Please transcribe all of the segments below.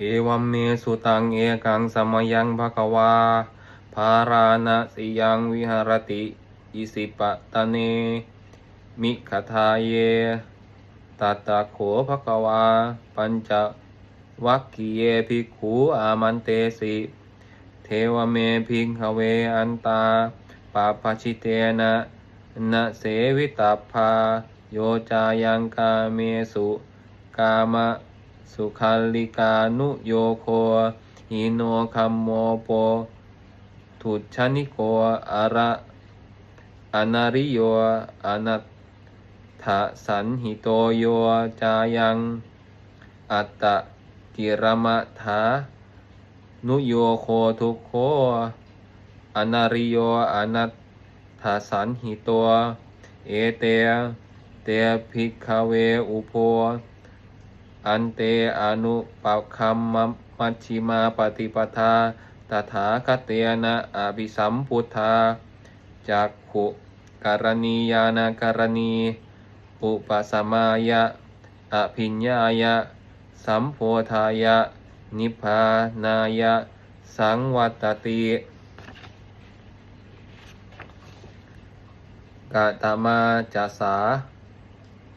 เอวัมเมสุตังเอกังสมยังภควาภาราณสิยังวิหารติ อิสิปะตะเน มิขทาเยตัตตะโขภควา ปัญจวัคคีเยภิกขุอามันเตสิ เทวเมพิงคเวอันตาปาปชิเตนะนะเสวิตาภาโยจายังกาเมสุ กามะ สุขัลลิกานุโยโคหิโนคัมโมโปทุจชนิโกอาระอนาริโยอนัตถสันหิโตโยจายัง อัตตะกิรมะถานุโยโคทุโคอนาริโยอนัตถสันหิตัว เอเต เตภิกขเวอุโพ อันเตอนุปักคัมมัชชิมาปฏิปทาตถาคตเตนะอภิสัมพุทธาจักขุการณียานการณี อุปสมายะ อภิญญายะ สัมโพธายะ นิพพานายะ สังวัตติกาตมาจัสสา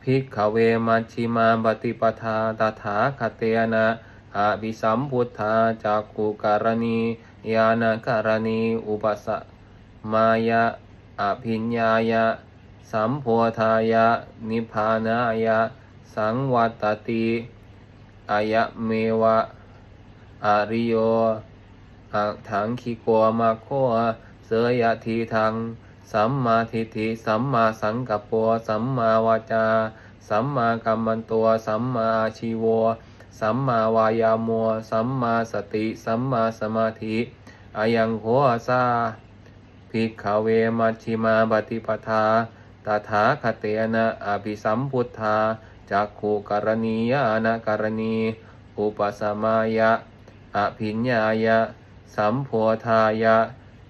ภิกขเวมัชชิมาปฏิปทาตถาคเตนะอาภิสัมพุทธาจักกุการณียานาการณีอุปสมายะอภิญญายะ สัมโพธายะ นิพพานายะ สังวัตติอายะเมวะอาริโยอัถังคิโกมาโคเสยทีทัง สัมมาทิฏฐิสัมมาสังกัปปะสัมมาวาจา สัมมากัมมันตัว สัมมาชีวะสัมมาวายาโมสัมมาสติ สัมมาสมาธิอายังโหอาซาภิกขเวมัชชิมาปฏิปทาตถาคเตนะอภิสัมพุทธาจักขุกรณียานะกรณี อุปสมายะ อภิญญายะ สัมโพธายะ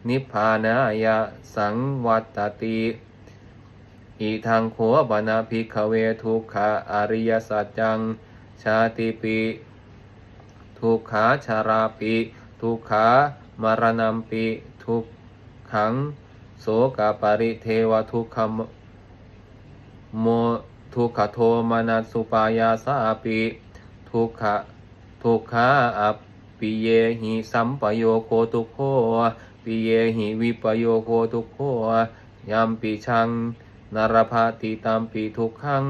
นิพพานายะสังวัตติอีทางโขบนาภิกขเวทุกขาอริยสัจจัง ชาติปิทุกขาชาราปิทุกขามรณัมปิทุกขังโสกปริเทวทุกขโมทุกขโทมนัสสุปายาสาปิทุกขะทุกขาอัป ปิเยหิสัมปโยโคทุโคปิเยหิวิปโยโคทุโคยัมปิชังนรภาติตามปีทุกขัง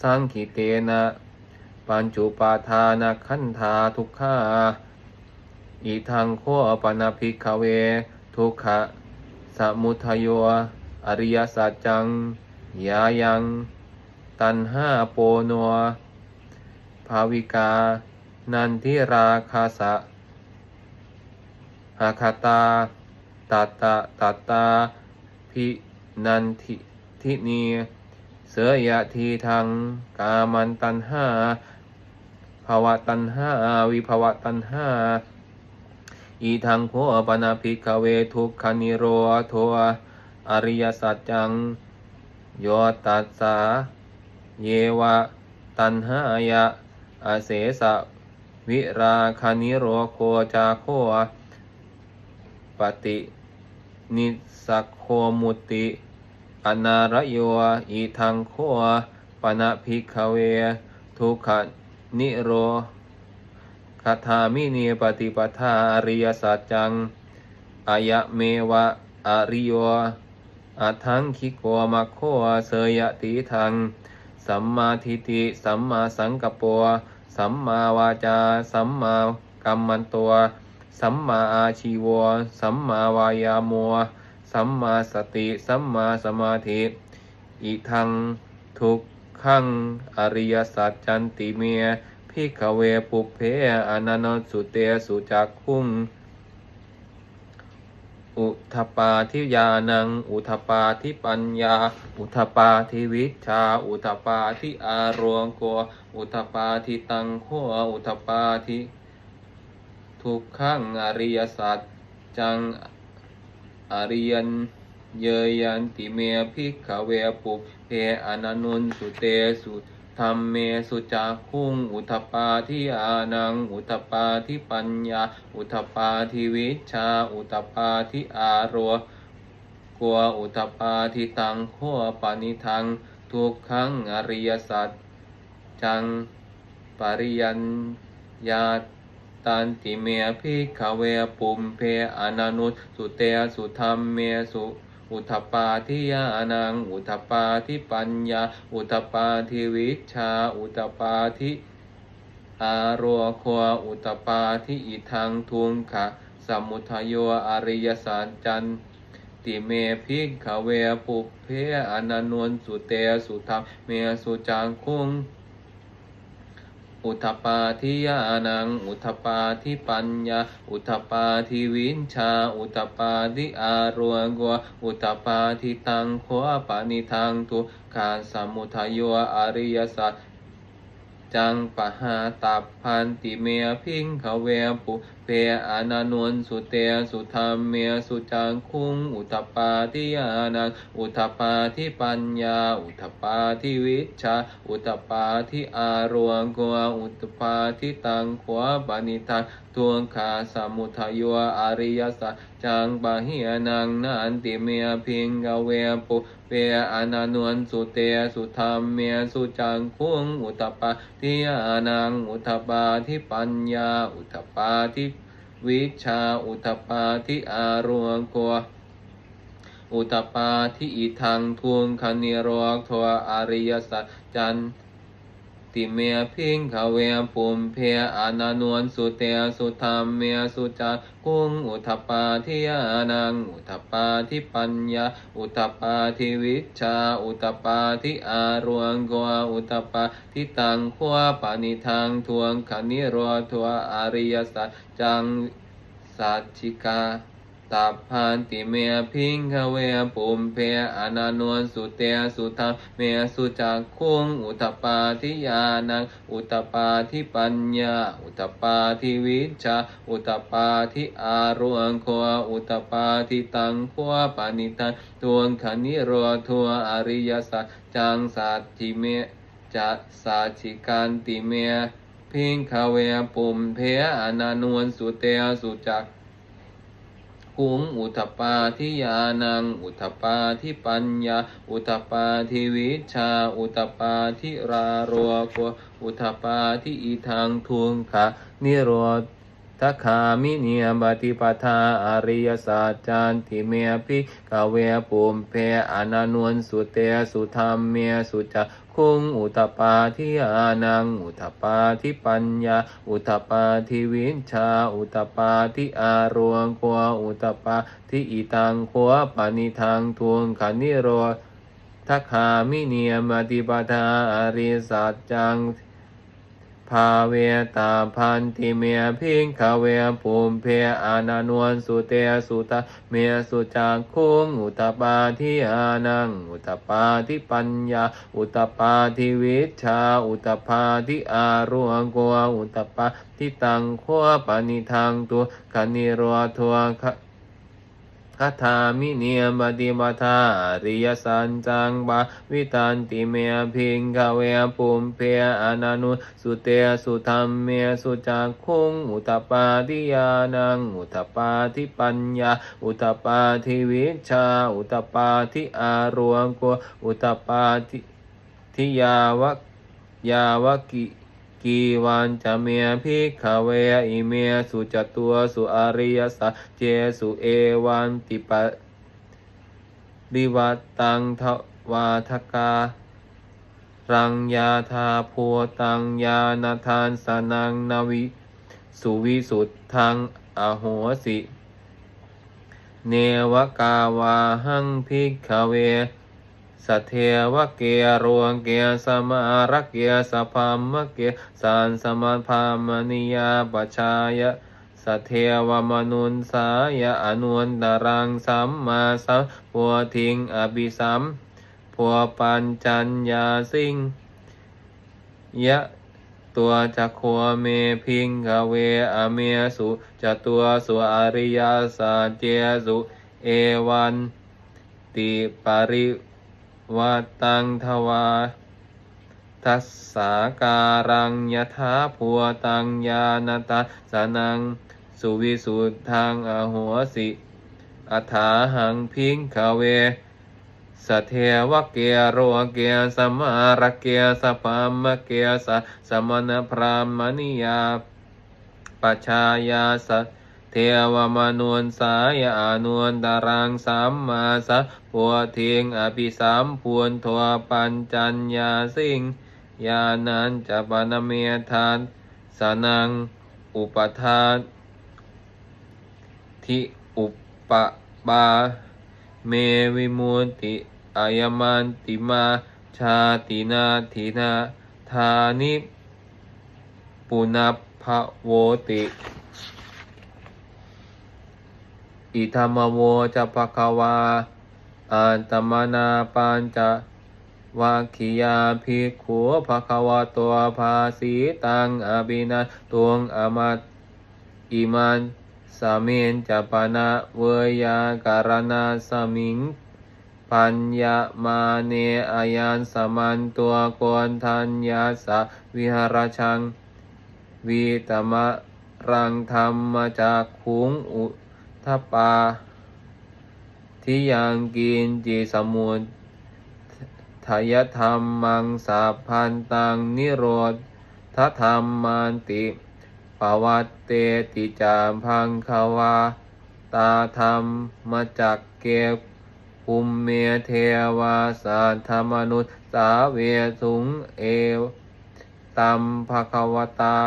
สังขิเตนะปัญจุปาทานาขันธาทุกขาอีทางโคปนาภิกขเว ทุกขะสมุทโยอริยสัจจังยายัง ตันห้าโปโนภาวิกา นันทิราคาสะอาคาตาตัตตะตัตาพินันทิทินีเสยะทีทางกามันตันห้าภาวะตันห้าวิภาวะตันห้าอีทางโคปนาภิกเวทุกขานิโรโทอริยสัจจังโยตัสสาเยวะตันหายะอาเสสะ วิราคานิโรโคจาโคปฏินิสโคมุติอนารโยอีทังโคปนะภิกขเว ทุกขนิโรคาถามิเนปฏิปทาอริยสัจจังอายะเมวะอริโยอัทังคิโกมาโคเสยติทัง สัมมาทิฏฐิสัมมาสังกปปะ สัมมาวาจา สัมมากัมมันตัว สัมมาอาชีวะสัมมาวายาโมสัมมาสติ สัมมาสมาธิ อิทังทุกขังอริยสัจจันติเมพิกเวปุเพอนันสุเตสุจักขุง อุทปาทิยานัง อุทปาทิปัญญา อุทปาทิวิชา อุทปาทิอารวงโกอุทปาทิตังโคอุทปาทิทุกขังอริยสัจจังอริยันเยยันติเมพิกขเวปุเพอนันุนสุเตสุ ธรรมเมสุจักขุงอุทปาทิอานัง อุทปาทิปัญญา อุทปาทิวิชา อุทปาทิอารัวกัวอุทปาทิตังขัวปานิทัง ทุกขังอริยสัจจังปริยัญญาตันติเมพิขเวปุมเพอนานุสุเตสุธรรมเมสุ อุทปาทิยานัง อุทปาทิปัญญา อุทปาทิวิชชาอุทปาทิอารัวควอุทปาทิอิทังทุงขะสมุทโยอริยสัจจันติเมพิกขเวปุเพอนันวนสุเตสุธรรมเมสุจังคุง อุทปาทิยานัง อุทปาทิปัญญา อุทปาทิวินชา อุทปาทิอารัวกัวอุทปาทิตังขวปานิทังตุกขาสมุทโยอริยสัจ จังปะหาตับพันติเมียพิงขเวปุเปอนานวนสุเตสุธรรมเมียสุจังคุงอุทปาทิยานังอุทปาทิปัญญา อุทปาทิวิชา อุตปาทิอารวงกัวอุตปาทิตังขวาปานิทัง ทวงขาสมุทโยอริยสัจจังปะเหียนังนันติเมียพิงกเวปุเปอนันวนสุเตสุธรรมเมียสุจังคุงอุตปาทิยานังอุตปาทิปัญญาอุตปาทิวิชาอุตปาทิอารวงกัวอุตปาทิอิทังทุงคณิโรกทวอริยสัจจัน ติเมียพิงขเวปุมเพอานา นวนสุเตสุธรรมเมียสุจักกุงอุทปปาทิยานัง อุทปปาทิปัญญา อุทปปาทิวิชา อุทปปาทิอารวงกัวอุทปปาทิตังขวาปานิทังทวงคณิโรทวอริยสัจจังสัจจิกา ตับพันติเมพิงคเวปุมเพอนานวนสุเตสุธรรมเมสุจักคุงอุตปาทิยานังอุตปาทิปัญญา อุตปาทิวิชาอุตปาทิอารุอังโควอุตปาทิตังขวปานิตังทวงคณิโรทัวอริยสัจจังสัตติเมจะสัจจิกันติเมพิงคเวปุมเพอนานวนสุเตสุจัก คุงอุทปปาทิยานัง อุทปปาทิปัญญา อุทปปาทิวิชา อุทปปาทิราโรกวอุทปปาทิอิทังทุงขะนิโรธทัคามิเนียบติปทาอริยสัจจานติเมพิกเวปุมเพอนันวนสุเตสุธรรมเมสุจั คุงอุตปปาทิอานัง อุตปปาทิปัญญา อุตปปาทิวิชา อุตปปาทิอารวงควอุตปปาทิอิตังควปานิทังทวงขันนิโรทัคคามิเนียมติปทาอริสัจจังาเวตาพันติเมียพิงคาเวปุมเพอานานวนสุเตสุตะเมียสุจักคุงอุตปาทิอานังอุตปาทิปัญญา อุตปาทิวิชา อุตปาทิอารุอังโกอุตปาทิตังขวปานิทังตัวคณิโรทัว คาถามิเนียมติบัทาอริยสันจังบาวิตันติเมียพิงกเวปุมเพอนานุสุเตสุธรรมเมสุจักคุงอุตปาทิยานังอุตปาทิปัญญา อุตปาทิวิชชาอุตปาทิอารวงโกอุตปาทิทิยาวะยาวกิ กีวันจะเมียพิกขเวอิเมียสุจตัวสุอริยสัจเจสุเอวันติปะริวัตตังทวาทการังยาธาพัวตังยานาทานสนังนาวิ สุวิสุทธังอโหสิ เนวกาวาหังพิกขเว สทเทวะเกียรวงเกียสมารักเกียสพามะเกียสานสมาพามนิยาปชายะสทเทวมนุนสายะอนุนตรังสัมมาสัมพัวทิงอภิสัมพัวปัญจัญญาสิงยะตัวจักขัวเมพิงกเวอเมสุจตัวสุอริยสัจเจสุ เอวันติปริ วัตังทวาทัสสาการังยถาพัวตังญาณตัสสนังสุวิสุทธังอโหสิอัฐาหังพิงคเวสเทวเกียโรเกียสมารเกียสปามเกียสสมณพรามณิยาปชายาส เทวมนุนสายอนุนตารังสัมมาสัพพัวทิงอภิสัมพูนทวปัญจัญญาสิงญานันจะปนเมทานสนังอุปทานทิอุปบาเมวิมุตติอายมันติมาชาตินาทินาธานิปุนัพพะโวติ อิธรรมโวจะภควาอันตมนาปัญจวาคิยาภิกขุภควาตัวภาสีตังอภินันตวงอมัตอิมันสามินจะปนะเวยาการณาสมิง ปัญญามาเนอายันสมันตัวกวนทัญญาสวิหารชังวีตมะรังธรรมจากขุงอุ ทปาที่ยังกินจีสมุนทายธรรมมังสาพันตังนิโรธทธรรมมันติปวัตเตติจามพังคาวา ตาธรรมมาจากเกภูมเมเทวาสาธรรมนุษย์สาเวสุงเอวตัมภควตา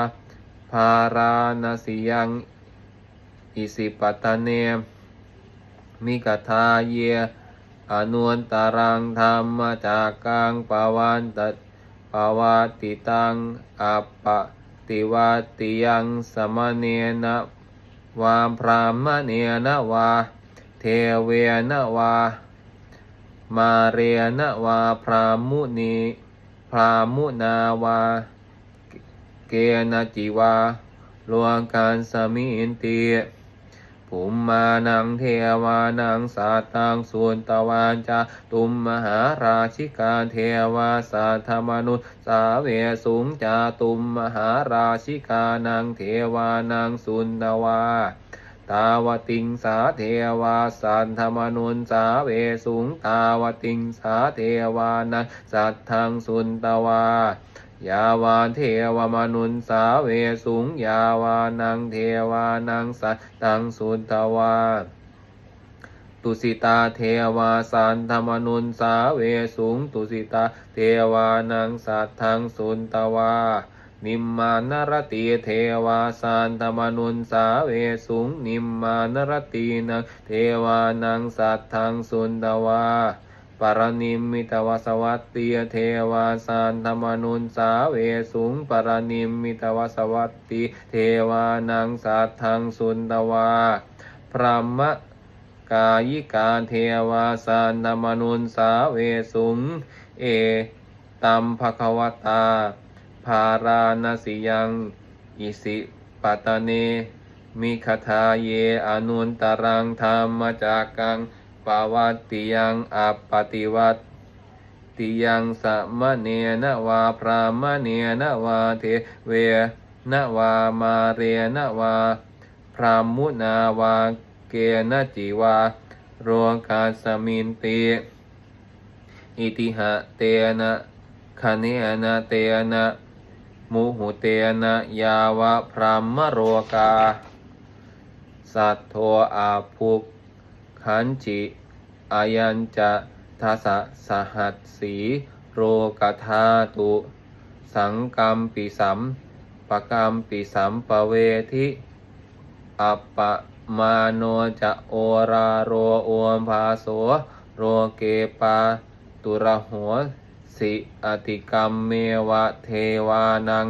ภาราณสิยัง อิสิปตะเนมมิกทาเย อนุนตารังธรรมจากกังปวันตปวาติตังอัปปติวัติยังสมเนนะวามพรามเนนะวา เทเวนะวา มาเรนะวาพรามุนีพรามุนาวา เกนจิวาลวงการสมินติ ภูมิมานังเทวานังสาตังสุนตวานจาตุมมหาราชิกาเทวาสาธมนุษสาเวสุงจาตุมมหาราชิกานังเทวานังสุนตวาตาวติงสาเทวาสันธมนุนสาเวสุงตาวติงสาเทวานังสัทธังสุนตวา ยาวาเทวมนุนสาเวสุงยาวานังเทวานังสัตตังสุนตวาตุสิตาเทวาสันธมนุนสาเวสุงตุสิตาเทวานังสัตทังสุนตวานิมมานรติเทวาสันธมนุนสาเวสุงนิมมานรตินังเทวานังสัตทังสุนตวา ปรนิมมิตวสวัตติเทวาสานธรรมนุนสาเวสุงปรนิมมิตวสวัตติเทวานังสัทธังสุนตวา พระมกายิกาเทวาสานธรรมนุนสาเวสุง เอตัมภควตา ภาราณสิยังอิสิปตเน มิคทาเยอนุนตรังธรรมจากัง ปวัตติยังอัปปติวัตติยังสัมเนนะวาพรามเนนะวาเทเวนะวามาเรนะวา พรามุนาวาเกนะจิวาโรกาสมินติอิติหะเตนะคเนนะเตนะมุหุเตนะยาวะพรามโรกา สัทโทอาภุกขันจิ อายัญจะทัสสะสหัสสีโรกธาตุ สังกรรมปิสัมปกรรมปิสัมปเวทิอัปปมาโนจะโอราโรโอมภาโสโรเกปาตุระหัวสิอติกรรมเมวะเทวานัง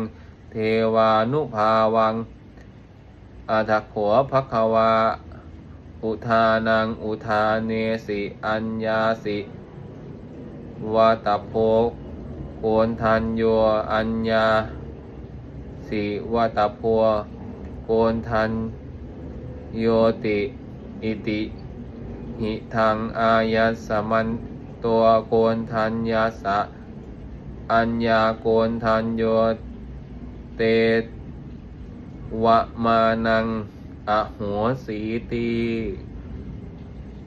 เทวานุภาวังอาทักขัวภควา อุทานังอุทาเนสิอัญญาสิวาตโพโกนทันโยอัญญาสิวาตโพโกนทันโยติอิติหิทางอายัสมันตัวโกนทัญญาสะ อัญญาโกนทันโยเตวะมานัง อโหสีตี